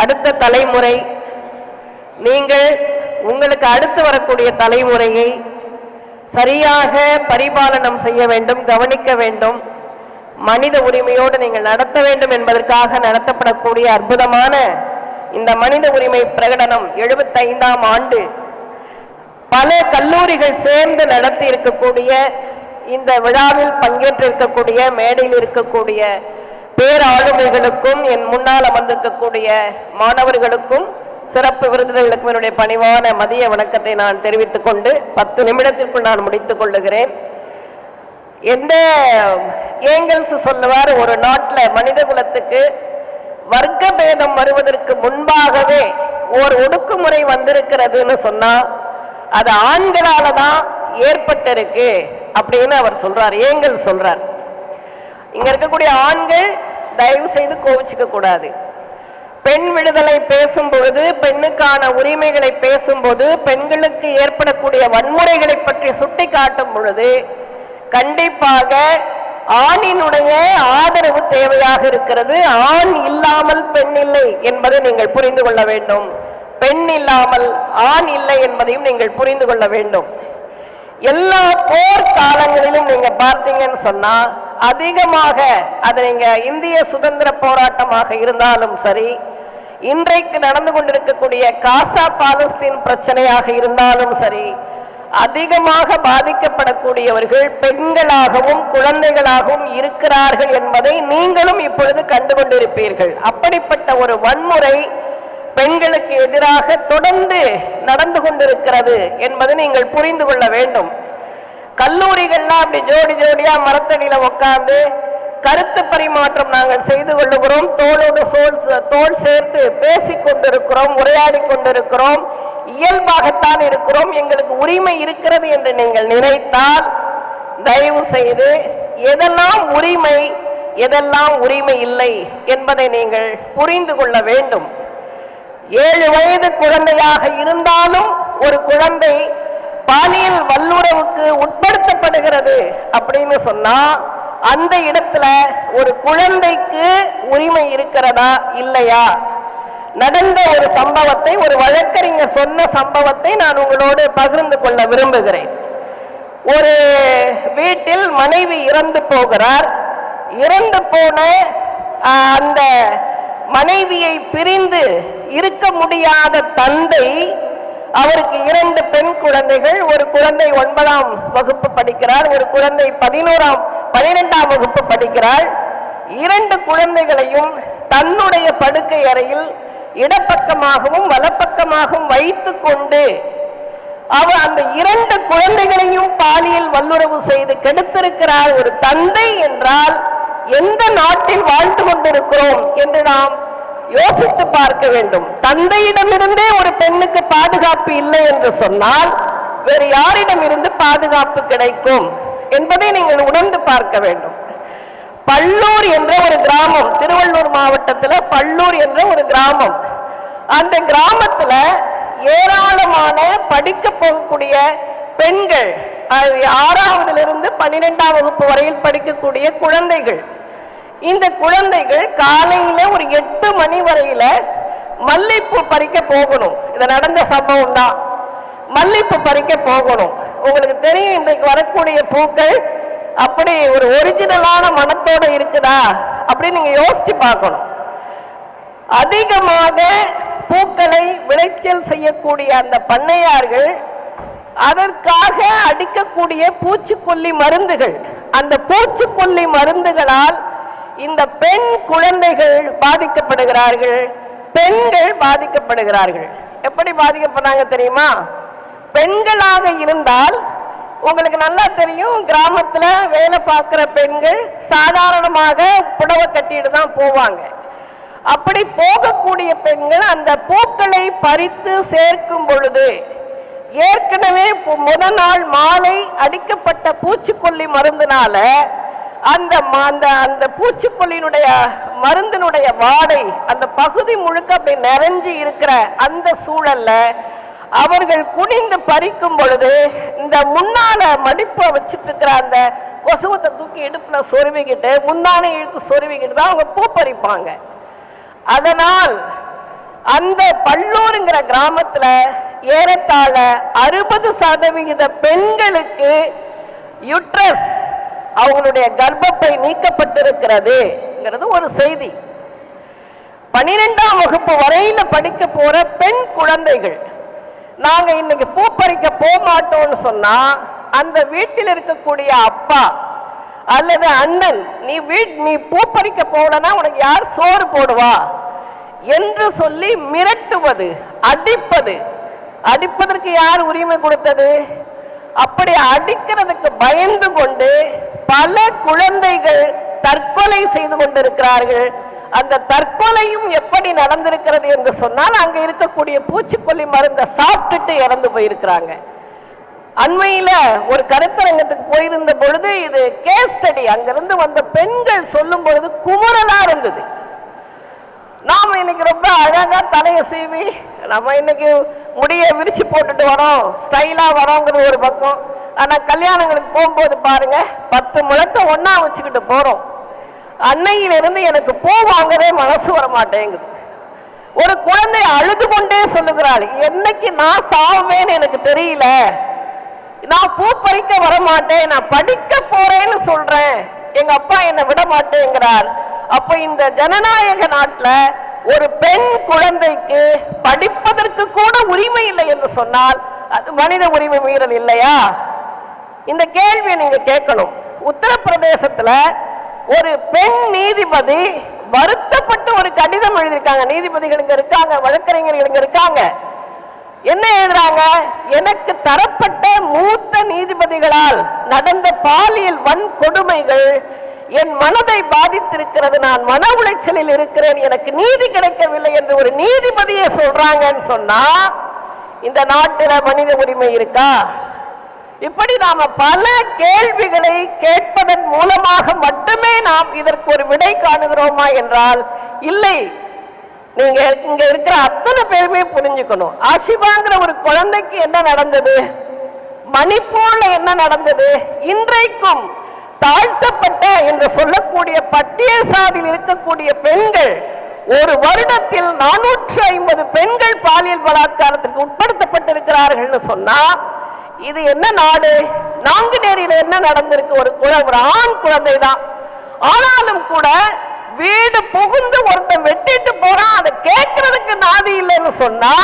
அடுத்த தலைமுறை நீங்கள் உங்களுக்கு அடுத்து வரக்கூடிய தலைமுறையை சரியாக பரிபாலனம் செய்ய வேண்டும் கவனிக்க வேண்டும். மனித உரிமையோடு நீங்கள் நடத்த வேண்டும் என்பதற்காக நடத்தப்படக்கூடிய அற்புதமான இந்த மனித உரிமை பிரகடனம் எழுபத்தைந்தாம் ஆண்டு. பல கல்லூரிகள் சேர்ந்து நடத்தி இருக்கக்கூடிய இந்த விழாவில் பங்கேற்றிருக்கக்கூடிய மேடையில் இருக்கக்கூடிய பேராளுமைகளுக்கும் என் முன்னால் அமர்ந்திருக்கக்கூடிய மாணவர்களுக்கும் சிறப்பு விருந்தினர்களுக்கும் என்னுடைய பணிவான மதிய வணக்கத்தை நான் தெரிவித்துக் கொண்டு பத்து நிமிடத்திற்குள் நான் முடித்துக் கொள்ளுகிறேன். எந்த ஏங்கல்ஸ் சொல்லுவார் ஒரு நாட்டில் மனித குலத்துக்கு வர்க்க பேதம் வருவதற்கு முன்பாகவே ஓர் ஒடுக்குமுறை வந்திருக்கிறதுன்னு சொன்னா அது ஆண்களால தான் ஏற்பட்டிருக்கு அப்படின்னு அவர் சொல்றார் ஏங்கல் சொல்றார். இங்க இருக்கக்கூடிய ஆண்கள் தயவு செய்து கோவிச்சுக்க கூடாது. பெண் விடுதலை பேசும்பொழுது பெண்ணுக்கான உரிமைகளை பேசும்போது பெண்களுக்கு ஏற்படக்கூடிய வன்முறைகளை பற்றி சுட்டி காட்டும் பொழுது கண்டிப்பாக ஆணினுடைய ஆதரவு தேவையாக இருக்கிறது. ஆண் இல்லாமல் பெண் இல்லை என்பதை நீங்கள் புரிந்து கொள்ள வேண்டும். பெண் இல்லாமல் ஆண் இல்லை என்பதையும் நீங்கள் புரிந்து கொள்ள வேண்டும். எல்லா போர் காலங்களிலும் நீங்க பார்த்தீங்கன்னு சொன்னா அதிகமாக அது நீங்க இந்திய சுதந்திர போராட்டமாக இருந்தாலும் சரி இன்றைக்கு நடந்து கொண்டிருக்கக்கூடிய காசா பாலஸ்தீன் பிரச்சனையாக இருந்தாலும் சரி அதிகமாக பாதிக்கப்படக்கூடியவர்கள் பெண்களாகவும் குழந்தைகளாகவும் இருக்கிறார்கள் என்பதை நீங்களும் இப்பொழுது கண்டு கொண்டிருப்பீர்கள் அப்படிப்பட்ட ஒரு வன்முறை பெண்களுக்கு எதிராக தொடர்ந்து நடந்து கொண்டிருக்கிறது என்பதை நீங்கள் புரிந்து கொள்ள வேண்டும். கல்லூரிகள்லாம் அப்படி ஜோடி ஜோடியா மரத்தடியில உட்கார்ந்து கருத்து பரிமாற்றம் நாங்கள் செய்து கொள்ளுகிறோம். தோளோடு சோல் தோல் சேர்த்து பேசிக் கொண்டிருக்கிறோம் உரையாடி கொண்டிருக்கிறோம். இயல்பாகத்தான் இருக்கிறோம். எங்களுக்கு உரிமை இருக்கிறது என்று நீங்கள் நினைத்தால் தயவு செய்து எதெல்லாம் உரிமை எதெல்லாம் உரிமை இல்லை என்பதை நீங்கள் புரிந்து கொள்ள வேண்டும். ஏழு வயது குழந்தையாக இருந்தாலும் ஒரு குழந்தை பாலியல் வல்லுறவுக்கு உட்படுத்தப்படுகிறது அப்படின்னு சொன்னா அந்த இடத்துல ஒரு குழந்தைக்கு உரிமை இருக்கிறதா இல்லையா? நடந்த ஒரு சம்பவத்தை ஒரு வழக்கறிஞர் சொன்ன சம்பவத்தை நான் உங்களோடு பகிர்ந்து கொள்ள விரும்புகிறேன். ஒரு வீட்டில் மனைவி இறந்து போகிறார். இறந்து போன அந்த மனைவியை பிரிந்து இருக்க முடியாத தந்தை அவருக்கு இரண்டு பெண் குழந்தைகள் ஒரு குழந்தை ஒன்பதாம் வகுப்பு படிக்கிறார் ஒரு குழந்தை பதினோராம் பனிரெண்டாம் வகுப்பு படிக்கிறாள். இரண்டு குழந்தைகளையும் தன்னுடைய படுக்கை அறையில் இடப்பக்கமாகவும் வலப்பக்கமாகவும் வைத்து கொண்டு அவ அந்த இரண்டு குழந்தைகளையும் பாலியல் வல்லுறவு செய்து கெடுத்திருக்கிறார் ஒரு தந்தை என்றால் எந்த நாட்டில் வாழ்ந்து கொண்டிருக்கிறோம் என்று நாம் யோசித்து பார்க்க வேண்டும். தந்தையிடமிருந்தே ஒரு பெண்ணுக்கு பாதுகாப்பு இல்லை என்று சொன்னால் வேறு யாரிடமிருந்து பாதுகாப்பு கிடைக்கும் என்பதை நீங்கள் உணர்ந்து பார்க்க வேண்டும். பல்லூர் என்ற ஒரு கிராமம் திருவள்ளூர் மாவட்டத்தில் பல்லூர் என்ற ஒரு கிராமம். அந்த கிராமத்துல ஏராளமான படிக்க போகக்கூடிய பெண்கள் ஆறாவதுல இருந்து பன்னிரெண்டாம் வகுப்பு வரையில் படிக்கக்கூடிய குழந்தைகள். இந்த குழந்தைகள் காலையில ஒரு எட்டு மணி வரையில மல்லிப்பூ பறிக்க போகணும். இது நடந்த சம்பவம் தான். மல்லிப்பூ பறிக்க போகணும். உங்களுக்கு தெரியும் இன்றைக்கு வரக்கூடிய பூக்கள் அப்படி ஒரு ஒரிஜினலான மனத்தோட இருக்குதா அப்படின்னு நீங்க யோசிச்சு பார்க்கணும். அதிகமாக பூக்களை விளைச்சல் செய்யக்கூடிய அந்த பண்ணையார்கள் அதற்காக அடிக்கக்கூடிய பூச்சிக்கொல்லி மருந்துகள் அந்த பூச்சிக்கொல்லி மருந்துகளால் இந்த பெண் குழந்தைகள் பாதிக்கப்படுகிறார்கள். பெண்கள் பாதிக்கப்படுகிறார்கள். எப்படி பாதிக்கப்படுறாங்க தெரியுமா? பெண்களாக இருந்தால் உங்களுக்கு நல்லா தெரியும் கிராமத்துல வேலை பார்க்குற பெண்கள் சாதாரணமாக புடவை கட்டிட்டு தான் போவாங்க. அப்படி போகக்கூடிய பெண்கள் அந்த பூக்களை பறித்து சேர்க்கும் பொழுது ஏற்கனவே முதல் நாள் மாலை அடிக்கப்பட்ட பூச்சிக்கொல்லி மருந்தினால அந்த ம- அந்த அந்த பூச்சிக்கொல்லியினுடைய மருந்தினுடைய வாடை அந்த பகுதி முழுக்க அப்படி நிறைஞ்சு இருக்கிற அந்த சூழல்ல அவர்கள் குனிந்து பறிக்கும் பொழுது இந்த முன்னால மடிப்பை வச்சுட்டு இருக்கிற அந்த கொசுவத்தை தூக்கி இடுப்புல சொருவிக்கிட்டு முந்தானை இழுத்து சொருவிக்கிட்டு தான் அவங்க பூ பறிப்பாங்க. அதனால் அந்த பல்லூருங்கிற கிராமத்துல ஏறத்தாழ அறுபது சதவிகித பெண்களுக்கு யுட்ரஸ் அவங்களுடைய கர்ப்பப்பை நீக்கப்பட்டிருக்கிறது ஒரு செய்தி. பனிரெண்டாம் வகுப்பு வரையில படிக்க போற பெண் குழந்தைகள் நாங்க இன்னைக்கு பூ பறிக்க போக மாட்டோம்னு சொன்னா அந்த வீட்டில் இருக்கக்கூடிய அப்பா அல்லது அண்ணன் நீ வீட் நீ பூ பறிக்க போடனா உனக்கு யார் சோறு போடுவா? என்று சொல்லி மிரட்டுவது அடிப்பது. அடிப்பதற்கு யார் உரிமை கொடுத்தது? அப்படி அடிக்கிறதுக்கு பயந்து கொண்டு பல குழந்தைகள் தற்கொலை செய்து கொண்டிருக்கிறார்கள். அந்த தற்கொலையும் எப்படி நடந்திருக்கிறது என்று சொன்னால் அங்க இருக்கக்கூடிய பூச்சிக்கொல்லி மருந்தை சாப்பிட்டுட்டு இறந்து போயிருக்கிறாங்க. அண்மையில ஒரு கருத்தரங்கத்துக்கு போயிருந்த பொழுது இது கேஸ் ஸ்டடி அங்கிருந்து வந்த பெண்கள் சொல்லும் பொழுது குமுறலா இருந்தது. நாம இன்னைக்கு ரொம்ப அழகா தலையை சீவி நம்ம இன்னைக்கு முடிய விரிச்சு போட்டுட்டு வரோம். ஸ்டைலா வரோங்கிறது ஒரு பக்கம். ஆனா கல்யாணங்களுக்கு போகும்போது பாருங்க பத்து முழத்தை ஒன்னா வச்சுக்கிட்டு போறோம். அன்னையிலிருந்து எனக்கு பூ வாங்கவே மனசு வர மாட்டேங்குது ஒரு குழந்தை அழுது கொண்டே சொல்லுகிறாள் என்னைக்கு நான் சாவேன்னு எனக்கு தெரியல. நான் பூ பறிக்க வர மாட்டேன் நான் படிக்க போறேன்னு சொல்றேன். எங்க அப்பா என்னை விட மாட்டேங்கிறார். அப்ப இந்த ஜனநாயக நாட்டுல ஒரு பெண் குழந்தைக்கு படிப்பதற்கு கூட உரிமை இல்லை என்று சொன்னால் அது மனித உரிமை மீறல் இல்லையா? இந்த கேள்வியை நீங்க கேட்கணும். உத்தரப்பிரதேசத்துல ஒரு பெண் நீதிபதி வருத்தப்பட்டு ஒரு கடிதம் எழுதியிருக்காங்க. நீதிபதிகள் இங்க இருக்காங்க வழக்கறிஞர்கள் இங்க இருக்காங்க. என்ன எழுதுறாங்க? எனக்கு தரப்பட்ட மூத்த நீதிபதிகளால் நடந்த பாலியல் வன்கொடுமைகள் என் மனதை பாதித்திருக்கிறது. நான் மன உளைச்சலில் இருக்கிறேன். எனக்கு நீதி கிடைக்கவில்லை என்று ஒரு நீதிபதியை சொல்றாங்கன்னு சொன்னா இந்த நாட்டில மனித உரிமை இருக்கா? இப்படி நாம பல கேள்விகளை கேட்பதன் மூலமாக மட்டுமே நாம் இதற்கு ஒரு விடை காணுகிறோமா என்றால் இல்லை. நீங்க இங்க இருக்கிற அத்தனை பேருமே புரிஞ்சுக்கணும். ஆஷிபாங்கிற ஒரு குழந்தைக்கு என்ன நடந்தது? மணிப்பூர்ல என்ன நடந்தது? இன்றைக்கும் தாழ்த்தப்பட்ட என்று சொல்லக்கூடிய பட்டியல் சாதியில் இருக்கக்கூடிய பெண்கள் ஒரு வருடத்தில் நானூற்று ஐம்பது பெண்கள் பாலியல் பலாத்காரத்திற்கு உட்படுத்தப்பட்டிருக்கிறார்கள் சொன்னா இது என்ன நாடு? நாங்குநேரியில என்ன நடந்திருக்கு? ஒரு குழந்தை ஒரு ஆண் குழந்தை தான் ஆனாலும் கூட வீடு புகுந்து ஒருத்தன் வெட்டிட்டு போறான் அதை கேட்கறதுக்கு நாதி இல்லைன்னு சொன்னா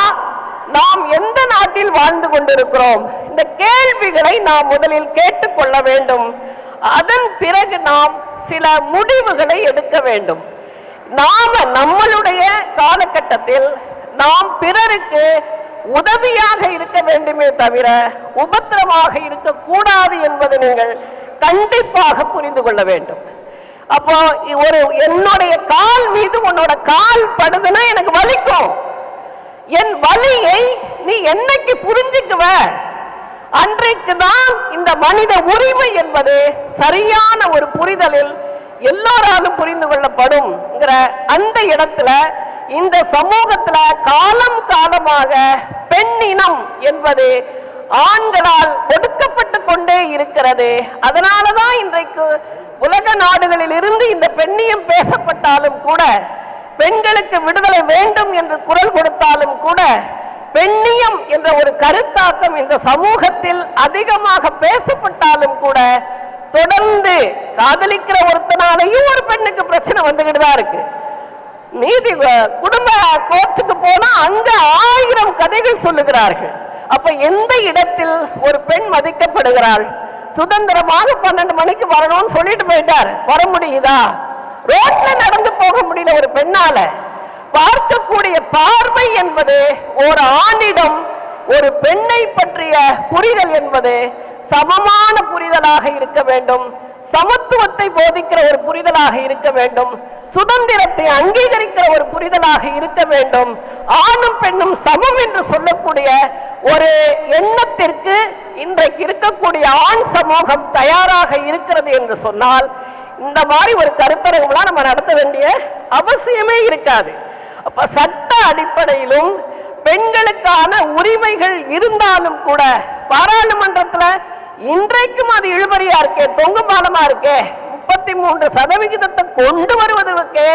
நாம் எந்த நாட்டில் வாழ்ந்து கொண்டிருக்கிறோம்? இந்த கேள்விகளை நாம் முதலில் கேட்டுக்கொள்ள வேண்டும். அதன் பிறகு நாம் சில முடிவுகளை எடுக்க வேண்டும். நாம நம்மளுடைய காலகட்டத்தில் நாம் பிறருக்கு உதவியாக இருக்க வேண்டுமே தவிர உபத்திரமாக இருக்கக்கூடாது என்பதை நீங்கள் கண்டிப்பாக புரிந்து கொள்ள வேண்டும். அப்போ ஒரு என்னுடைய கால் மீது உன்னோட கால் படுதுன்னா எனக்கு வலிக்கும். என் வலியை நீ என்னைக்கு புரிஞ்சுக்குவ? அன்றைக்கு தான் இந்த மனித உரிமை என்பது சரியான ஒரு புரிதலில் எல்லோராலும் புரிந்து கொள்ளப்படும் அந்த இடத்துல இந்த சமூகத்துல காலம் காலமாக பெண்ணினம் என்பது ஆண்களால் ஒடுக்கப்பட்டு கொண்டே இருக்கிறது. அதனாலதான் இன்றைக்கு உலக நாடுகளில் இருந்து இந்த பெண்ணியம் பேசப்பட்டாலும் கூட பெண்களுக்கு விடுதலை வேண்டும் என்று குரல் கொடுத்தாலும் கூட பெண்ணியம் என்ற ஒரு கருத்தாக்கம் இந்த சமூகத்தில் அதிகமாக பேசப்பட்டாலும் கூட தொடர்ந்து காதலிக்கிற ஒருத்தனாலையும் ஒரு பெண்ணுக்கு பிரச்சனை வந்துகிட்டு தான் இருக்கு. நீதி குடும்ப கோர்ட்டுக்கு போனா அங்க ஆயிரம் கதைகள் சொல்லுகிறார்கள். அப்ப எந்த இடத்தில் ஒரு பெண் மதிக்கப்படுகிறாள்? சுதந்திரமாக பன்னெண்டு மணிக்கு வரணும்னு சொல்லிட்டு போயிட்டார். வர முடியுதா? ரோட்ல நடந்து போக முடியல ஒரு பெண்ணால. பார்க்கக்கூடிய பார்வை என்பது ஒரு ஆணிடம் ஒரு பெண்ணை பற்றிய புரிதல் என்பது சமமான புரிதலாக இருக்க வேண்டும். சமத்துவத்தை போதிக்கிற ஒரு புரிதலாக இருக்க வேண்டும். சுதந்திரத்தை அங்கீகரிக்கிற ஒரு புரிதலாக இருக்க வேண்டும். ஆணும் பெண்ணும் சமம் என்று சொல்லக்கூடிய ஒரு எண்ணத்திற்கு இன்றைக்கு இருக்கக்கூடிய ஆண் சமூகம் தயாராக இருக்கிறது என்று சொன்னால் இந்த மாதிரி ஒரு கருத்தரங்கம்லாம் நம்ம நடத்த வேண்டிய அவசியமே இருக்காது. அப்ப சட்ட அடிப்படையிலும் பெண்களுக்கான உரிமைகள் இருந்தாலும் கூட பாராளுமன்றத்துல இன்றைக்கும் அது இழுபறியா இருக்கே தொங்கு பாலமா இருக்கே. முப்பத்தி மூன்று சதவிகிதத்தை கொண்டு வருவதற்கு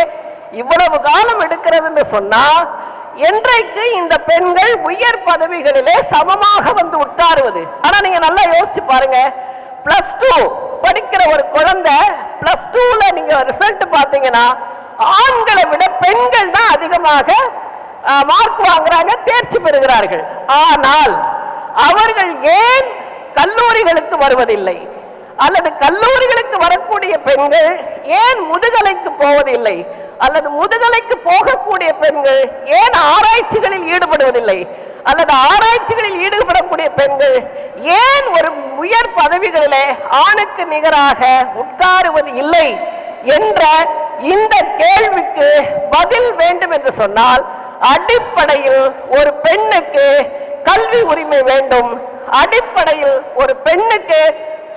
இவ்வளவு காலம் எடுக்கிறதுன்னு சொன்னா என்றைக்கு இந்த பெண்கள் உயர் பதவிகளிலே சமமாக வந்து உட்காருவது. ஆனா நீங்க நல்லா யோசிச்சு பாருங்க. பிளஸ் டூ படிக்கிற ஒரு குழந்தை பிளஸ் டூல நீங்க ரிசல்ட் பாத்தீங்கன்னா ஆண்களை விட பெண்கள் தான் அதிகமாக மார்க் வாங்குறாங்க தேர்ச்சி பெறுகிறார்கள். ஆனால் அவர்கள் ஏன் கல்லூரிகளுக்கு வருவதில்லை. அல்லது கல்லூரிகளுக்கு வரக்கூடிய பெண்கள் ஏன் முதுகலைக்கு போவதில்லை? அல்லது முதுகலைக்கு போகக்கூடிய பெண்கள் ஏன் ஆராய்ச்சிகளில் ஈடுபடுவதில்லை? அல்லது ஆராய்ச்சிகளில் ஈடுபடக்கூடிய பெண்கள் ஏன் ஒரு உயர் பதவிகளிலே ஆணுக்கு நிகராக உட்காருவது இல்லை என்ற இந்த கேள்விக்கு பதில் வேண்டும் என்று சொன்னால் அடிப்படையில் ஒரு பெண்ணுக்கு கல்வி உரிமை வேண்டும். அடிப்படையில் ஒரு பெண்ணுக்கு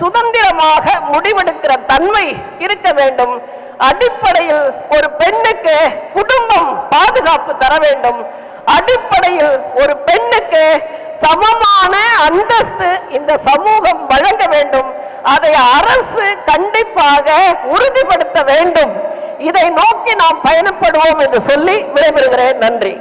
சுதந்திரமாக முடிவெடுக்கிற தன்மை இருக்க வேண்டும். அடிப்படையில் ஒரு பெண்ணுக்கு குடும்பம் பாதுகாப்பு தர வேண்டும். அடிப்படையில் ஒரு பெண்ணுக்கு சமமான அந்தஸ்து இந்த சமூகம் வழங்க வேண்டும். அதை அரசு கண்டிப்பாக உறுதிப்படுத்த வேண்டும். இதை நோக்கி நாம் பயணப்படுவோம் என்று சொல்லி விடைபெறுகிறேன். நன்றி.